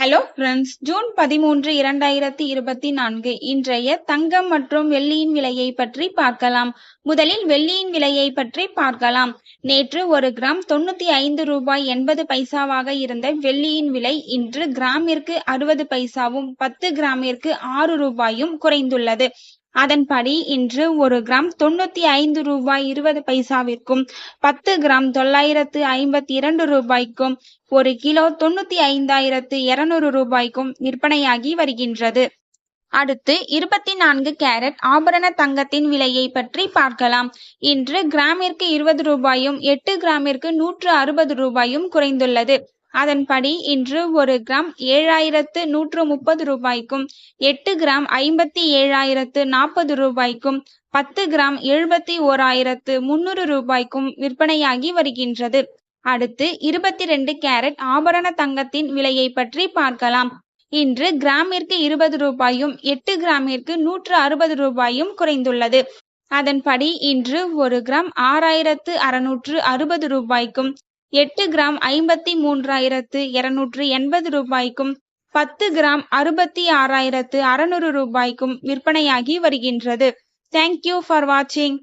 Hello friends June பதிமூன்று இரண்டாயிரத்தி இருபத்தி நான்கு. இன்றைய தங்கம் மற்றும் வெள்ளியின் விலையை பற்றி பார்க்கலாம். முதலில் வெள்ளியின் விலையை பற்றி பார்க்கலாம். நேற்று ஒரு கிராம் தொண்ணூத்தி ஐந்து ரூபாய் எண்பது பைசாவாக இருந்த வெள்ளியின் விலை இன்று கிராமிற்கு அறுபது பைசாவும் பத்து கிராமிற்கு ஆறு ரூபாயும் குறைந்துள்ளது. அதன்படி இன்று ஒரு கிராம் தொண்ணூத்தி ஐந்து ரூபாய் இருபது பைசாவிற்கும் பத்து கிராம் தொள்ளாயிரத்து ஐம்பத்தி இரண்டு ரூபாய்க்கும் ஒரு கிலோ தொண்ணூத்தி ஐந்தாயிரத்து இருநூறு ரூபாய்க்கும் விற்பனையாகி வருகின்றது. அடுத்து இருபத்தி நான்கு கேரட் ஆபரண தங்கத்தின் விலையை பற்றி பார்க்கலாம். இன்று கிராமிற்கு இருபது ரூபாயும் எட்டு கிராமிற்கு நூற்று அறுபது ரூபாயும் குறைந்துள்ளது. அதன்படி இன்று ஒரு கிராம் ஏழாயிரத்து நூற்று முப்பது ரூபாய்க்கும் எட்டு கிராம் ஐம்பத்தி ஏழாயிரத்து நாற்பது ரூபாய்க்கும் பத்து கிராம் எழுபத்தி ஓராயிரத்து முன்னூறு ரூபாய்க்கும் விற்பனையாகி வருகின்றது. அடுத்து இருபத்தி ரெண்டு கேரட் ஆபரண தங்கத்தின் விலையை பற்றி பார்க்கலாம். இன்று கிராமிற்கு இருபது ரூபாயும் எட்டு கிராமிற்கு நூற்று அறுபது ரூபாயும் குறைந்துள்ளது. அதன்படி இன்று ஒரு கிராம் ஆறாயிரத்து அறுநூற்று அறுபது ரூபாய்க்கும் எட்டு கிராம் ஐம்பத்தி மூன்றாயிரத்து இருநூற்று எண்பது ரூபாய்க்கும் பத்து கிராம் அறுபத்தி ஆறாயிரத்து அறுநூறு ரூபாய்க்கும் விற்பனையாகி வருகின்றது. தேங்க்யூ ஃபார் வாட்சிங்